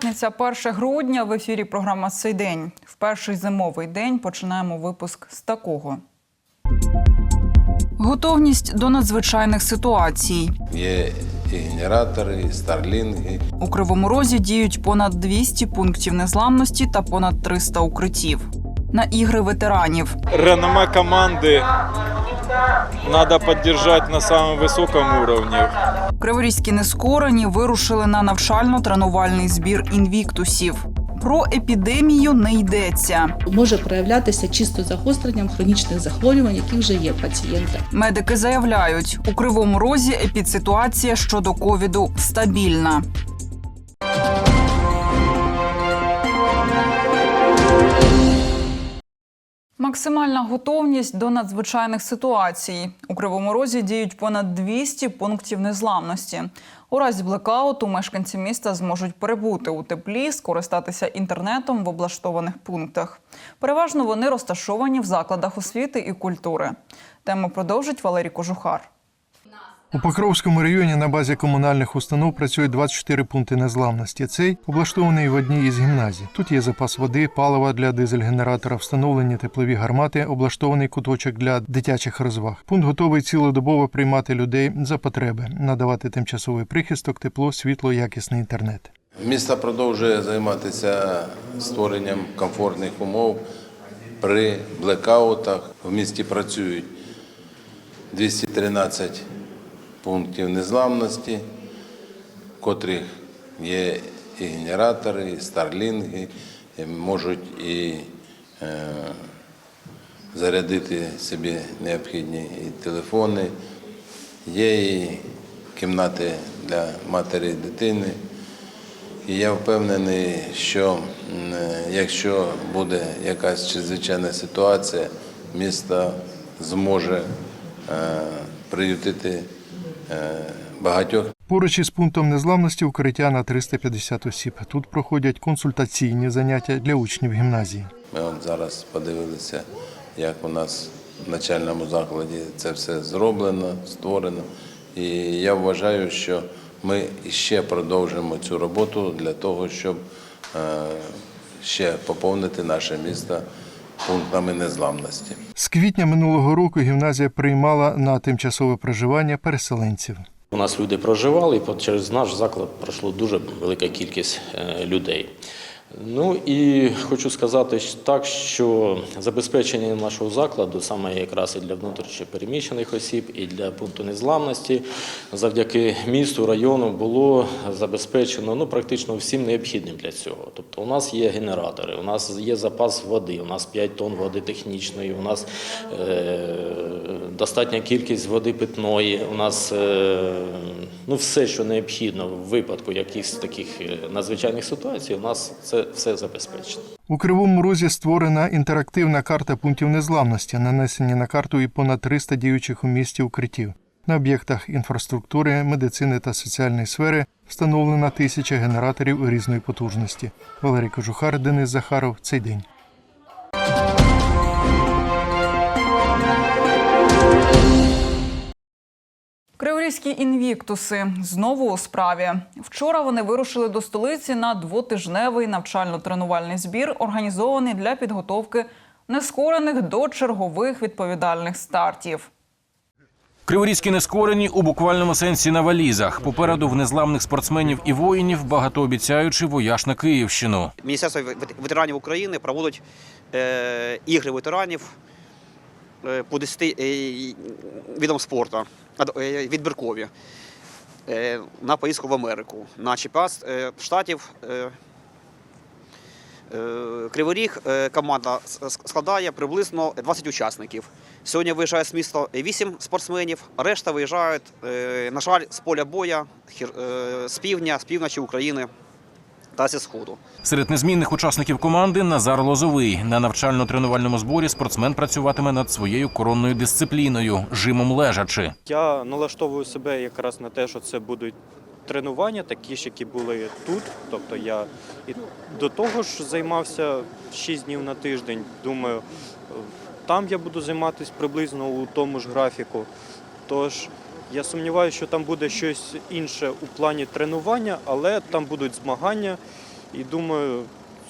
П'ятниця, 1 грудня. В ефірі програма «Цей день». В перший зимовий день починаємо випуск з такого. Готовність до надзвичайних ситуацій. Є і генератори, і старлінги. У Кривому Розі діють понад 200 пунктів незламності та понад 300 укриттів. На ігри ветеранів. реноме команды надо поддержать на самом высоком уровне. Криворізькі нескорені вирушили на навчально-тренувальний збір інвіктусів. Про епідемію не йдеться. може проявлятися чисто загостренням хронічних захворювань, які вже є пацієнта. Медики заявляють, у кривому розі епідситуація щодо ковіду стабільна. Максимальна готовність до надзвичайних ситуацій. У Кривому Розі діють понад 200 пунктів незламності. У разі блекауту мешканці міста зможуть перебути у теплі, скористатися інтернетом в облаштованих пунктах. Переважно вони розташовані в закладах освіти і культури. Тему продовжить Валерій Кожухар. У Покровському районі на базі комунальних установ працює 24 пункти незламності. Цей облаштований в одній із гімназій. Тут є запас води, палива для дизель-генератора, встановлені теплові гармати, облаштований куточок для дитячих розваг. Пункт готовий цілодобово приймати людей за потреби, надавати тимчасовий прихисток, тепло, світло, якісний інтернет. Місто продовжує займатися створенням комфортних умов при блекаутах. В місті працюють 213 пунктів незламності, в котрих є і генератори, і старлінги, і можуть і е, зарядити собі необхідні і телефони. Є і кімнати для матері і дитини. І я впевнений, що якщо буде якась чрезвичайна ситуація, місто зможе е, приютити багатьох Поруч із пунктом незламності укриття на 350 осіб. Тут проходять консультаційні заняття для учнів гімназії. Ми от зараз подивилися, як у нас в начальному закладі це все зроблено, створено. І я вважаю, що ми ще продовжимо цю роботу для того, щоб е, ще поповнити наше місто пунктами незламності. З квітня минулого року гімназія приймала на тимчасове проживання переселенців. У нас люди проживали, і по- через наш заклад пройшло дуже велика кількість е, людей. Ну і хочу сказати так, що забезпечення нашого закладу, саме якраз і для внутрішньо переміщених осіб, і для пункту незламності, завдяки місту, району було забезпечено ну, практично всім необхідним для цього. Тобто у нас є генератори, у нас є запас води, у нас 5 тонн води технічної, у нас е, достатня кількість води питної, у нас е, ну, все, що необхідно в випадку якихось таких е, надзвичайних ситуацій, у нас це все забезпечено. У Кривому Розі створена інтерактивна карта пунктів незламності, нанесені на карту і понад 300 діючих у місті укриттів. На об'єктах інфраструктури, медицини та соціальної сфери встановлена тисяча генераторів різної потужності. Валерій Кожухар, Денис Захаров. Цей день. Криворізькі інвіктуси знову у справі. Вчора вони вирушили до столиці на двотижневий навчально-тренувальний збір, організований для підготовки нескорених до чергових відповідальних стартів. Криворізькі нескорені у буквальному сенсі на валізах. Попереду в незламних спортсменів і воїнів багатообіцяючий вояж на Київщину. Міністерство вет- ветеранів України проводить е, ігри ветеранів по 10 е, видам спорту, е, відбіркові, е, на поїздку в Америку, на чемпіонат е, штатів. Е, е, Кривий Ріг е, команда складає приблизно 20 учасників. Сьогодні виїжджає з міста 8 спортсменів, решта виїжджають, е, на жаль, з поля боя, е, з півдня, з півночі України та зі сходу. Серед незмінних учасників команди Назар Лозовий. На навчально-тренувальному зборі спортсмен працюватиме над своєю коронною дисципліною жимом лежачи. Я налаштовую себе якраз на те, що це будуть тренування, такі ж, які були тут. Тобто я і до того ж займався 6 днів на тиждень. Думаю, там я буду займатися приблизно у тому ж графіку. Тож я сумніваюся, що там буде щось інше у плані тренування, але там будуть змагання. І думаю,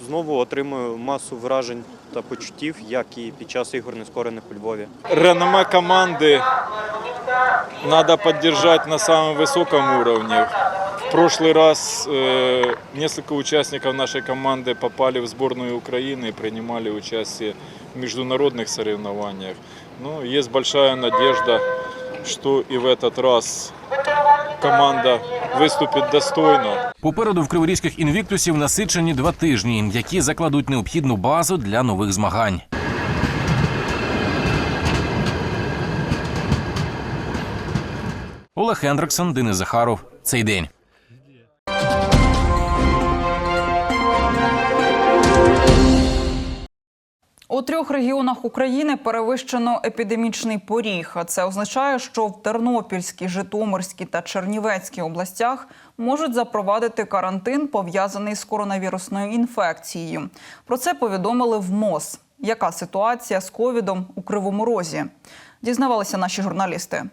знову отримую масу вражень та почуттів, як і під час ігор нескорених у Львові. Реноме команды надо поддержать на самом высоком уровне. В прошлый раз э, несколько участников нашей команды попали в сборную Украины и принимали участие в международных соревнованиях. Ну, есть большая надежда, что и в этот раз команда виступить достойно. Попереду в криворізьких інвіктусів насичені два тижні, які закладуть необхідну базу для нових змагань. Олег Хендриксон, Денис Захаров. Цей день. У трьох регіонах України перевищено епідемічний поріг. А це означає, що в Тернопільській, Житомирській та Чернівецькій областях можуть запровадити карантин, пов'язаний з коронавірусною інфекцією. Про це повідомили в МОЗ. Яка ситуація з ковідом у Кривому Розі? Дізнавалися наші журналісти.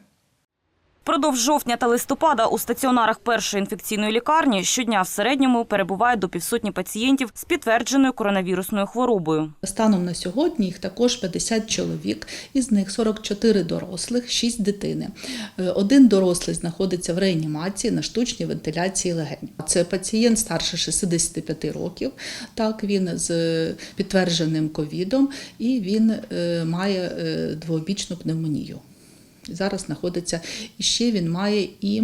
Впродовж жовтня та листопада у стаціонарах першої інфекційної лікарні щодня в середньому перебуває до півсотні пацієнтів з підтвердженою коронавірусною хворобою. Станом на сьогодні їх також 50 чоловік, із них 44 дорослих, 6 дитини. Е, Один дорослий знаходиться в реанімації на штучній вентиляції легень. Це пацієнт старше 65 років. Так, він з підтвердженим ковідом і він е, має е, двообічну пневмонію. Зараз знаходиться і ще він має і,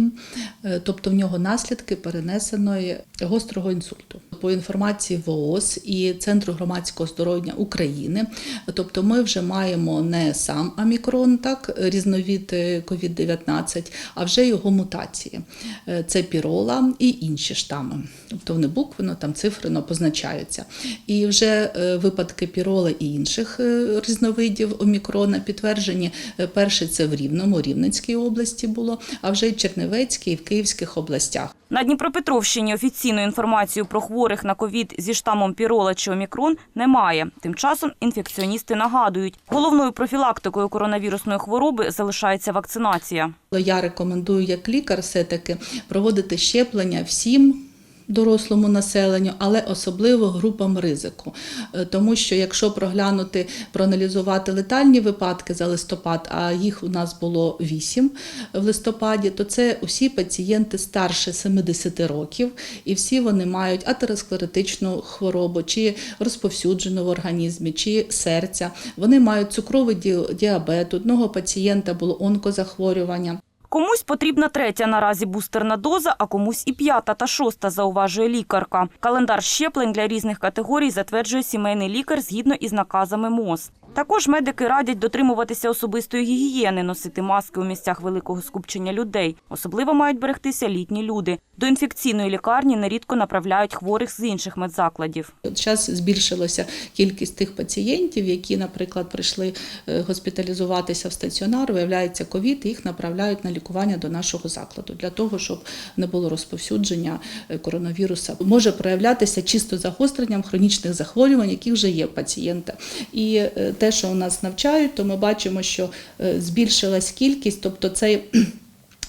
е, тобто в нього наслідки перенесеної гострого інсульту. По інформації ВООЗ і Центру громадського здоров'я України, тобто ми вже маємо не сам омікрон, так різновид COVID-19, а вже його мутації. Е, Це пірола і інші штами. Тобто вони буквенно там цифрено позначаються. І вже е, випадки піроли і інших е, різновидів омікрона підтверджені. Е, Перший це в Рівному, Рівненській області було, а вже й в Чернівецькій і в Київських областях. На Дніпропетровщині офіційної інформацію про хворих на ковід зі штамом пірола чи омікрон немає. Тим часом інфекціоністи нагадують, головною профілактикою коронавірусної хвороби залишається вакцинація. Я рекомендую як лікар все-таки проводити щеплення всім. Дорослому населенню, але особливо групам ризику. Е, Тому що якщо проглянути, проаналізувати летальні випадки за листопад, а їх у нас було 8 в листопаді, то це усі пацієнти старше 70 років, і всі вони мають атеросклеротичну хворобу, чи розповсюджену в організмі, чи серця. Вони мають цукровий ді- діабет. Одного пацієнта було онкозахворювання. Комусь потрібна третя наразі бустерна доза, а комусь і п'ята та шоста, зауважує лікарка. Календар щеплень для різних категорій затверджує сімейний лікар згідно із наказами МОЗ. Також медики радять дотримуватися особистої гігієни, носити маски у місцях великого скупчення людей. Особливо мають берегтися літні люди. До інфекційної лікарні нерідко направляють хворих з інших медзакладів. Зараз збільшилася кількість тих пацієнтів, які, наприклад, прийшли е, госпіталізуватися в стаціонар, виявляється ковід, їх направляють на лікування до нашого закладу для того, щоб не було розповсюдження е, коронавіруса. Може проявлятися чисто загостренням хронічних захворювань, які вже є в пацієнта. І е, те, що у нас навчають, то ми бачимо, що е, збільшилась кількість, тобто цей.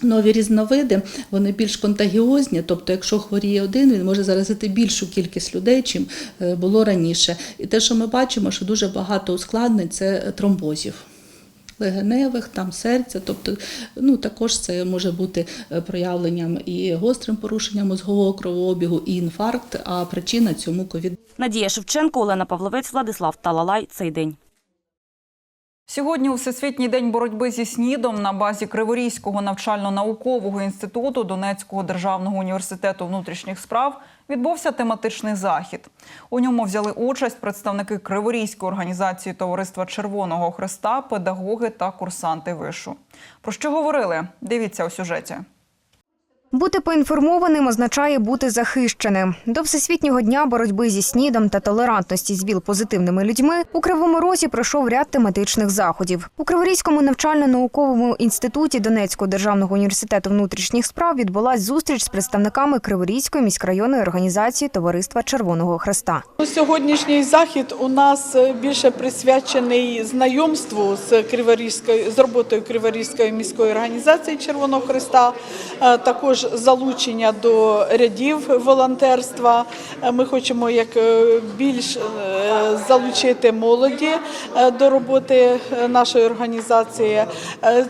Нові різновиди вони більш контагіозні, тобто, якщо хворіє один, він може заразити більшу кількість людей, чим було раніше. І те, що ми бачимо, що дуже багато ускладнень це тромбозів. Легеневих, там серця, тобто ну також це може бути е, проявленням і гострим порушенням мозгового кровообігу, і інфаркт. А причина цьому ковід. Надія Шевченко, Олена Павловець, Владислав Талалай. Цей день. Сьогодні у Всесвітній день боротьби зі СНІДом на базі Криворізького навчально-наукового інституту Донецького державного університету внутрішніх справ відбувся тематичний захід. У ньому взяли участь представники Криворізької організації Товариства Червоного Христа, педагоги та курсанти вишу. Про що говорили? Дивіться у сюжеті. Бути поінформованим означає бути захищеним. До Всесвітнього дня боротьби зі снідом та толерантності з ВІЛ-позитивними людьми у Кривому Розі пройшов ряд тематичних заходів. У Криворізькому навчально-науковому інституті Донецького державного університету внутрішніх справ відбулась зустріч з представниками Криворізької міськрайонної організації Товариства Червоного Хреста. Сьогоднішній захід у нас більше присвячений знайомству з Криворізькою з роботою Криворізької міської організації Червоного Христа, е, також залучення до рядів волонтерства. Е, Ми хочемо як е, більш е, залучити молоді до роботи нашої організації.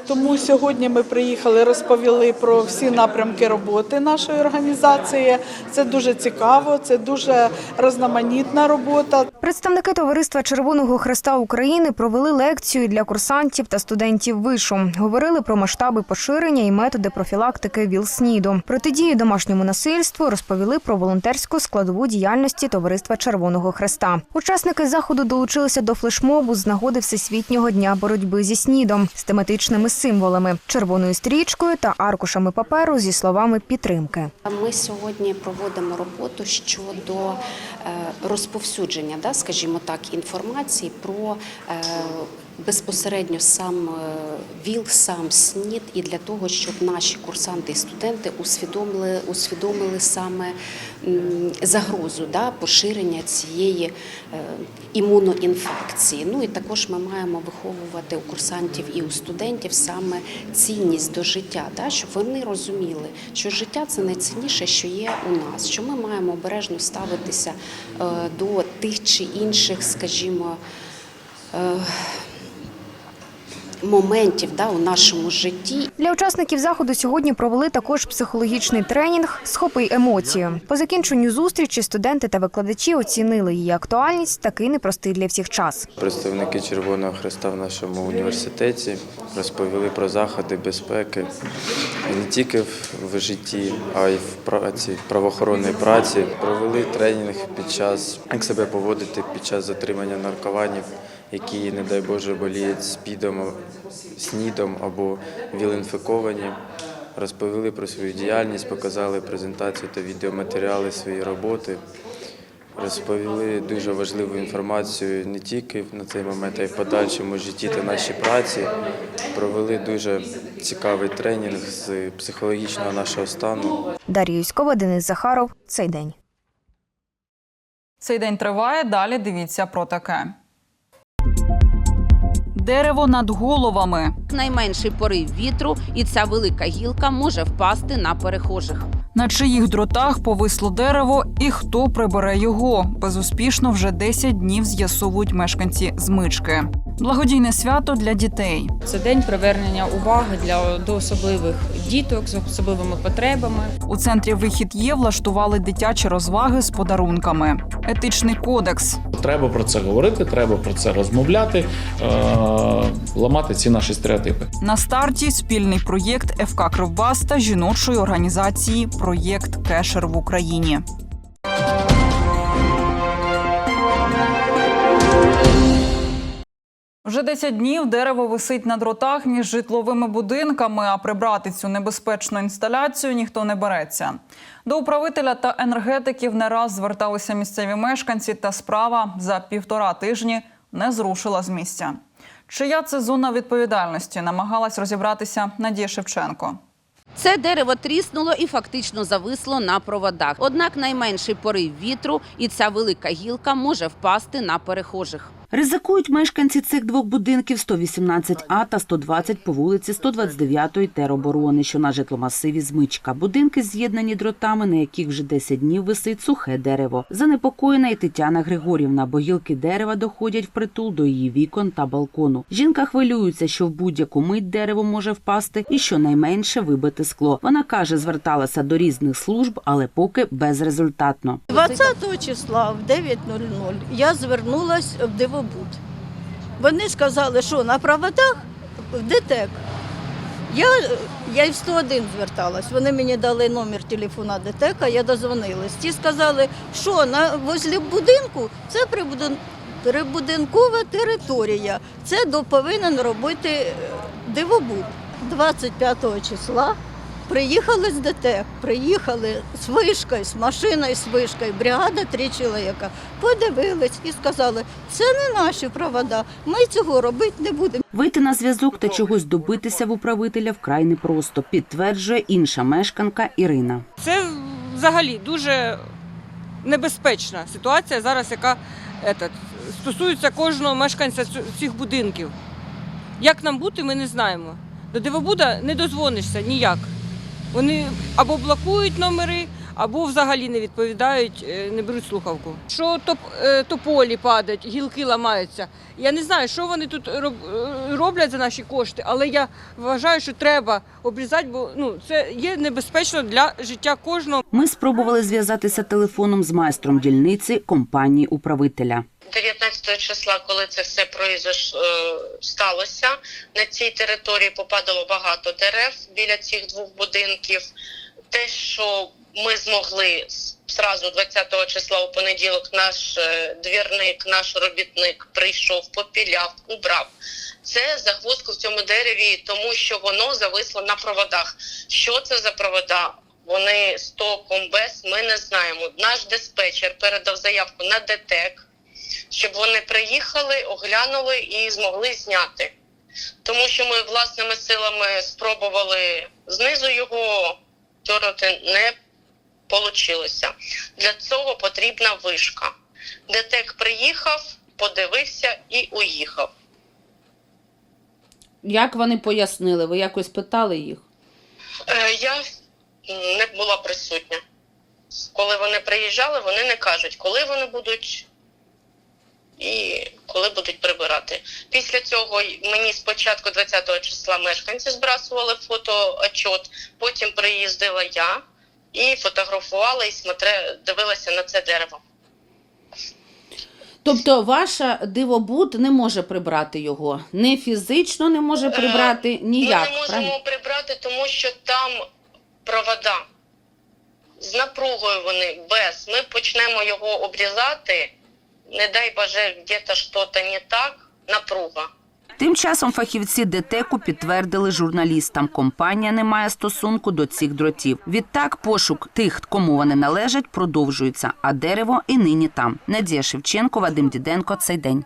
Тому сьогодні ми приїхали, розповіли про всі напрямки роботи нашої організації. Це дуже цікаво, це дуже різноманітна робота. Представники товариства Червоного Хреста України провели лекцію для курсантів та студентів вишу. Говорили про масштаби поширення і методи профілактики ВІЛ-СНІДу. Протидії домашньому насильству розповіли про волонтерську складову діяльності товариства Червоного Хреста. Учасники заходу долучилися до флешмобу з нагоди Всесвітнього дня боротьби зі снідом з тематичними символами, червоною стрічкою та аркушами паперу зі словами підтримки. Ми сьогодні проводимо роботу щодо е, розповсюдження, да, скажімо так, інформації про е, безпосередньо сам е, ВІЛ, сам СНІД, і для того, щоб наші курсанти і студенти усвідомили, усвідомили саме загрозу да, поширення цієї е, імуноінфекції. Ну і також ми маємо виховувати у курсантів і у студентів саме цінність до життя, да, щоб вони розуміли, що життя це найцінніше, що є у нас, що ми маємо обережно ставитися е, до тих чи інших, скажімо, моментів да, у нашому житті. Для учасників заходу сьогодні провели також психологічний тренінг «Схопи емоції». По закінченню зустрічі студенти та викладачі оцінили її актуальність такий непростий для всіх час. Представники Червоного Хреста в нашому університеті розповіли про заходи безпеки не тільки в- в житті, а й в праці, в правоохоронній праці. Провели тренінг під час як себе поводити під час затримання наркованів, які, не дай Боже, боліють спідом, снідом або віл-інфіковані. Розповіли про свою діяльність, показали презентацію та відеоматеріали своєї роботи. Розповіли дуже важливу інформацію не тільки на цей момент, а й в подальшому житті та нашій праці. Провели дуже цікавий тренінг з психологічного нашого стану. Дар'я Юськова, Денис Захаров. Цей день. Цей день триває. Далі дивіться про таке. Дерево над головами. Найменший порив вітру, і ця велика гілка може впасти на перехожих. На чиїх дротах повисло дерево і хто прибере його? Безуспішно вже 10 днів з'ясовують мешканці змички. Благодійне свято для дітей. Це день привернення уваги для до особливих діток з особливими потребами. У центрі вихід є влаштували дитячі розваги з подарунками. Етичний кодекс. Треба про це говорити, треба про це розмовляти, е- ламати ці наші стереотипи. На старті спільний проєкт ФК Кривбас та жіночої організації Проєкт Кешер в Україні. Вже 10 днів дерево висить на дротах між житловими будинками, а прибрати цю небезпечну інсталяцію ніхто не береться. До управителя та енергетиків не раз зверталися місцеві мешканці, та справа за півтора тижні не зрушила з місця. Чия це зона відповідальності намагалась розібратися Надія Шевченко. Це дерево тріснуло і фактично зависло на проводах. Однак найменший порив вітру, і ця велика гілка може впасти на перехожих. Ризикують мешканці цих двох будинків 118А та 120 по вулиці 129 тероборони, що на житломасиві Змичка. Будинки з'єднані дротами, на яких вже 10 днів висить сухе дерево. Занепокоєна і Тетяна Григорівна, бо гілки дерева доходять впритул до її вікон та балкону. Жінка хвилюється, що в будь-яку мить дерево може впасти і щонайменше вибити скло. Вона каже, зверталася до різних служб, але поки безрезультатно. 20 числа в 9.00 я звернулася в Дивобуд. Вони сказали, що на проводах в ДТЕК. Я, я й в 101 зверталась. Вони мені дали номер телефона ДТЕКа, я дозвонилась. Ті сказали, що на возле будинку це прибудин- прибудинкова територія. Це повинен робити е, Дивобуд. 25 числа Приїхали з ДТЕК, приїхали з вишкою, з машиною з вишкою, бригада три чоловіка. Подивились і сказали, це не наші провода, ми цього робити не будемо. Вийти на зв'язок та чогось добитися в управителя вкрай непросто, підтверджує інша мешканка Ірина. Це взагалі дуже небезпечна ситуація зараз, яка етат, стосується кожного мешканця цих будинків. Як нам бути, ми не знаємо. До Дивобуда не дозвонишся ніяк. Вони або блокують номери, або взагалі не відповідають, е, не беруть слухавку. Що топ, е, тополі падають, гілки ламаються. Я не знаю, що вони тут е, роблять за наші кошти, але я вважаю, що треба обрізати, бо ну це є небезпечно для життя кожного. Ми спробували зв'язатися телефоном з майстром дільниці компанії управителя. 19 числа, коли це все произош... е, сталося, на цій території попадало багато дерев біля цих двох будинків. Те, що ми змогли зразу 20 числа у понеділок, наш е, двірник, наш робітник прийшов, попіляв, убрав. Це загвоздка в цьому дереві, тому що воно зависло на проводах. Що це за провода? Вони з током без, ми не знаємо. Наш диспетчер передав заявку на ДТЕК щоб вони приїхали, оглянули і змогли зняти. Тому що ми власними силами спробували знизу його тьорнути, не вийшло. Для цього потрібна вишка. ДТЕК приїхав, подивився і уїхав. Як вони пояснили? Ви якось питали їх? Е, я не була присутня. Коли вони приїжджали, вони не кажуть, коли вони будуть коли будуть прибирати. Після цього мені спочатку 20 числа мешканці збрасували фотоотчет, потім приїздила я і фотографувала і смотре, дивилася на це дерево. Тобто ваша дивобуд не може прибрати його. Не фізично не може прибрати ніяк. Ми не можемо правильно? прибрати, тому що там провода. З напругою вони без. Ми почнемо його обрізати. Не дай Боже, где-то щось не так, напруга. Тим часом фахівці ДТЕКу підтвердили журналістам, компанія не має стосунку до цих дротів. Відтак пошук тих, кому вони належать, продовжується, а дерево і нині там. Надія Шевченко, Вадим Діденко. Цей день.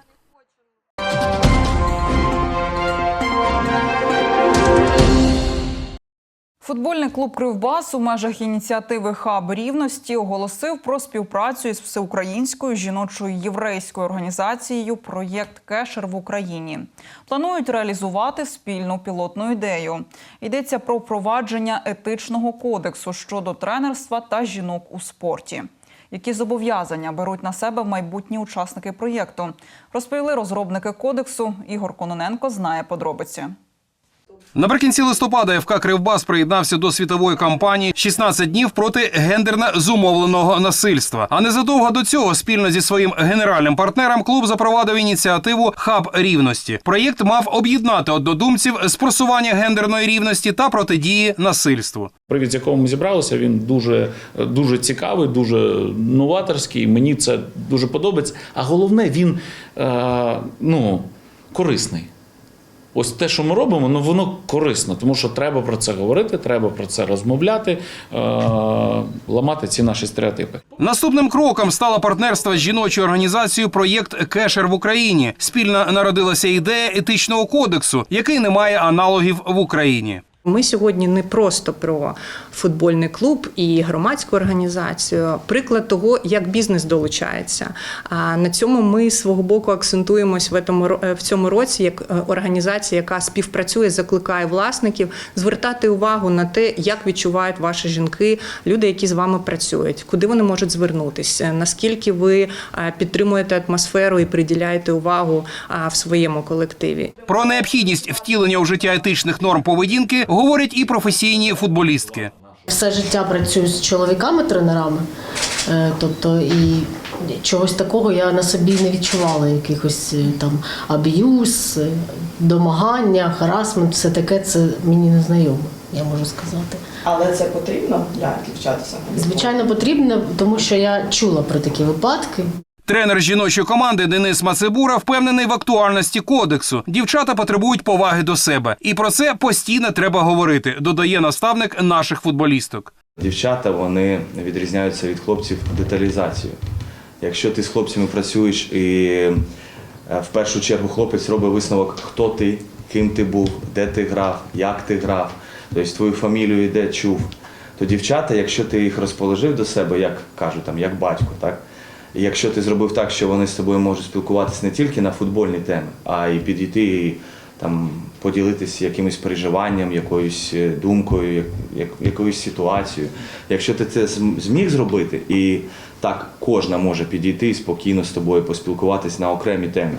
Футбольний клуб Кривбас у межах ініціативи Хаб рівності оголосив про співпрацю із всеукраїнською жіночою єврейською організацією Проєкт Кешер в Україні. Планують реалізувати спільну пілотну ідею. Йдеться про впровадження етичного кодексу щодо тренерства та жінок у спорті. Які зобов'язання беруть на себе майбутні учасники проєкту, розповіли розробники кодексу. Ігор Кононенко знає подробиці. Наприкінці листопада ФК Кривбас приєднався до світової кампанії «16 днів проти гендерно зумовленого насильства. А незадовго до цього спільно зі своїм генеральним партнером клуб запровадив ініціативу Хаб рівності. Проєкт мав об'єднати однодумців з просування гендерної рівності та протидії насильству. Привід, з якого ми зібралися, він дуже, дуже цікавий, дуже новаторський. Мені це дуже подобається. А головне, він е, ну, корисний. Ось те, що ми робимо, ну воно корисно, тому що треба про це говорити, треба про це розмовляти, е, ламати ці наші стереотипи. Наступним кроком стало партнерство з жіночою організацією Проєкт Кешер в Україні. Спільно народилася ідея етичного кодексу, який не має аналогів в Україні. Ми сьогодні не просто про футбольний клуб і громадську організацію, приклад того, як бізнес долучається. А на цьому ми свого боку акцентуємось в цьому в цьому році як е, організація, яка співпрацює, закликає власників звертати увагу на те, як відчувають ваші жінки, люди, які з вами працюють, куди вони можуть звернутися, наскільки ви е, підтримуєте атмосферу і приділяєте увагу в своєму колективі. Про необхідність втілення у життя етичних норм поведінки говорять і професійні футболістки. Все життя працюю з чоловіками-тренерами, Е, тобто і чогось такого я на собі не відчувала, якихось е, там аб'юз, е, домагання, харасмент, все таке це мені не знайомо, я можу сказати. Але це потрібно для дівчат? Звичайно, потрібно, тому що я чула про такі випадки. Тренер жіночої команди Денис Мацебура впевнений в актуальності кодексу. Дівчата потребують поваги до себе, і про це постійно треба говорити. Додає наставник наших футболісток. Дівчата вони відрізняються від хлопців деталізацією. Якщо ти з хлопцями працюєш і е, в першу чергу хлопець робить висновок, хто ти, ким ти був, де ти грав, як ти грав, тобто твою фамілію де чув, то дівчата, якщо ти їх розположив до себе, як кажуть, там, як батько, так? Якщо ти зробив так, що вони з тобою можуть спілкуватися не тільки на футбольні теми, а й підійти і там поділитися якимось переживанням, якоюсь е, думкою, як, як, якоюсь ситуацією. Якщо ти це зміг зробити, і так кожна може підійти і спокійно з тобою поспілкуватись на окремі теми,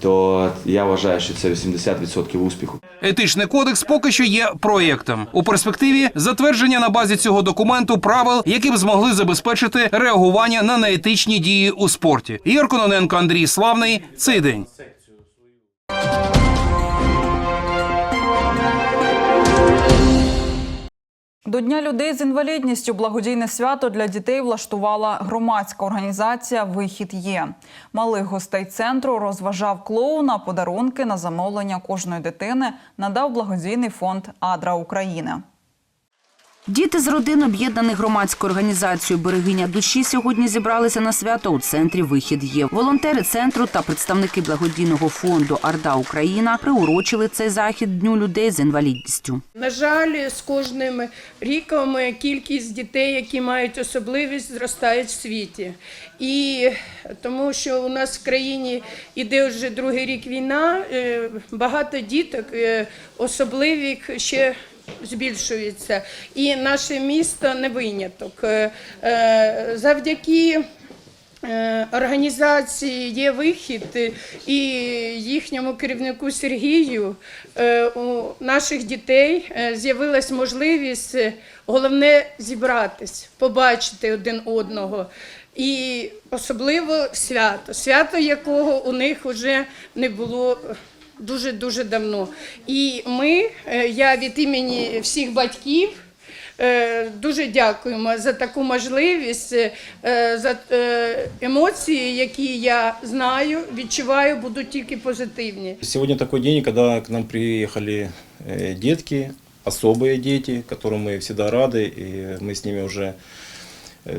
то я вважаю, що це 80% успіху. Етичний кодекс поки що є проєктом. У перспективі затвердження на базі цього документу правил, які б змогли забезпечити реагування на неетичні дії у спорті. Ігор Кононенко, Андрій Славний. Цей день. До Дня людей з інвалідністю благодійне свято для дітей влаштувала громадська організація Вихід є. Малих гостей центру розважав клоуна подарунки на замовлення кожної дитини надав благодійний фонд Адра України. Діти з родин, об'єднаних громадською організацією Берегиня душі сьогодні зібралися на свято у центрі Вихід є. Волонтери центру та представники благодійного фонду Арда Україна приурочили цей захід дню людей з інвалідністю. На жаль, з кожним ріком кількість дітей, які мають особливість, зростає в світі. І тому, що у нас в країні іде вже другий рік війна, е, багато діток е, особливих ще збільшується. І наше місто не виняток. Е, е, Завдяки Е, Організації є вихід і їхньому керівнику Сергію у наших дітей з'явилась можливість головне зібратись, побачити один одного. І особливо свято, свято якого у них вже не було дуже дуже давно. І ми, е, я від імені всіх батьків. Е, Дуже дякуємо за таку можливість, е, за е, емоції, які я знаю, відчуваю, будуть тільки позитивні. Сегодня такой день, когда к нам приехали э, детки, особые дети, которым мы всегда рады, и мы с ними уже э,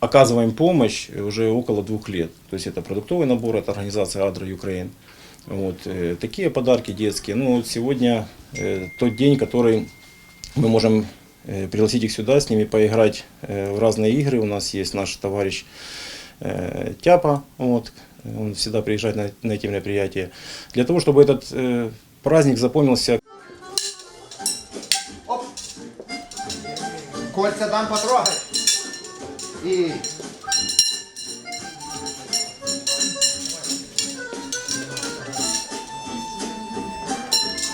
оказываем помощь уже около двух лет. То есть это продуктовый набор, это организация Адра Украин. Вот, э, такие подарки детские. Ну, вот сегодня э, тот день, который мы можем э, пригласить их сюда, с ними поиграть в разные игры. У нас есть наш товарищ Тяпа, вот, он всегда приезжает на, на эти мероприятия. Для того, чтобы этот праздник запомнился Кольця дам потрогати. І.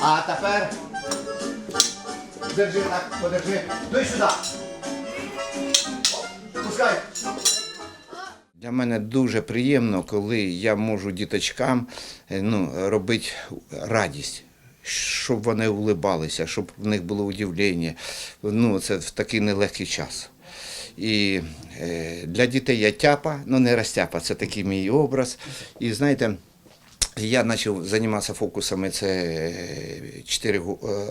А тепер. Держи так, подержи. Ну і сюди. Пускай. Для мене дуже приємно, коли я можу діточкам е, ну, робити радість. Щоб вони улибалися, щоб в них було удивлення. Ну, це в такий нелегкий час. І е, для дітей я тяпа, ну не розтяпа, це такий мій образ. І знаєте, я почав займатися фокусами це 4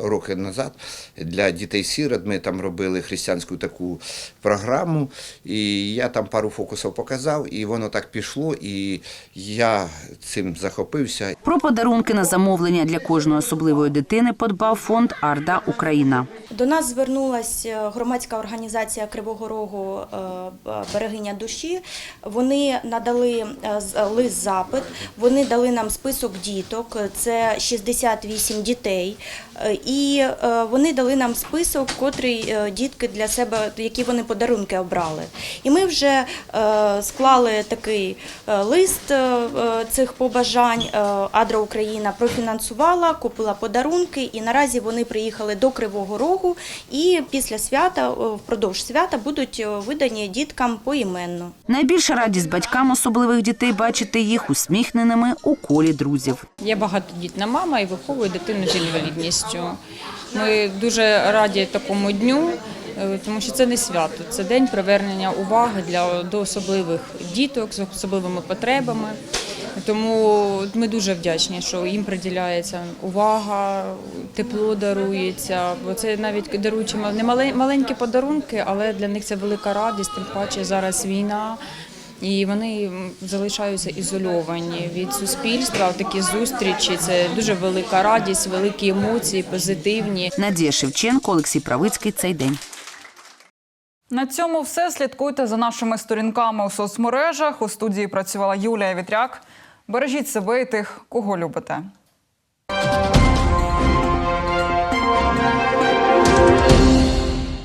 роки назад. Для дітей-сирот ми там робили християнську таку програму, і я там пару фокусів показав, і воно так пішло, і я цим захопився. Про подарунки на замовлення для кожної особливої дитини подбав фонд Арда Україна. До нас звернулася громадська організація Кривого Рогу е, Берегиня душі. Вони надали е, з- лист запит. Вони дали нам список діток. Це 68 дітей. Е, І е, вони дали нам список, котрий е, дітки для себе, які вони подарунки обрали. І ми вже склали такий лист цих побажань. Адра Україна профінансувала, купила подарунки, і наразі вони приїхали до Кривого Рогу. І після свята, впродовж свята, будуть видані діткам поіменно. Найбільша радість батькам особливих дітей бачити їх усміхненими у колі друзів. Я багатодітна мама і виховую дитину з інвалідністю. Ми дуже раді такому дню, е, тому що це не свято, це день привернення уваги для до особливих діток з особливими потребами. Тому ми дуже вдячні, що їм приділяється увага, тепло дарується. Бо це навіть даруючи не маленькі подарунки, але для них це велика радість, тим паче зараз війна. І вони залишаються ізольовані від суспільства. Такі зустрічі це дуже велика радість, великі емоції, позитивні. Надія Шевченко, Олексій Правицький. Цей день. На цьому все. Слідкуйте за нашими сторінками у соцмережах. У студії працювала Юлія Вітряк. Бережіть себе і тих, кого любите.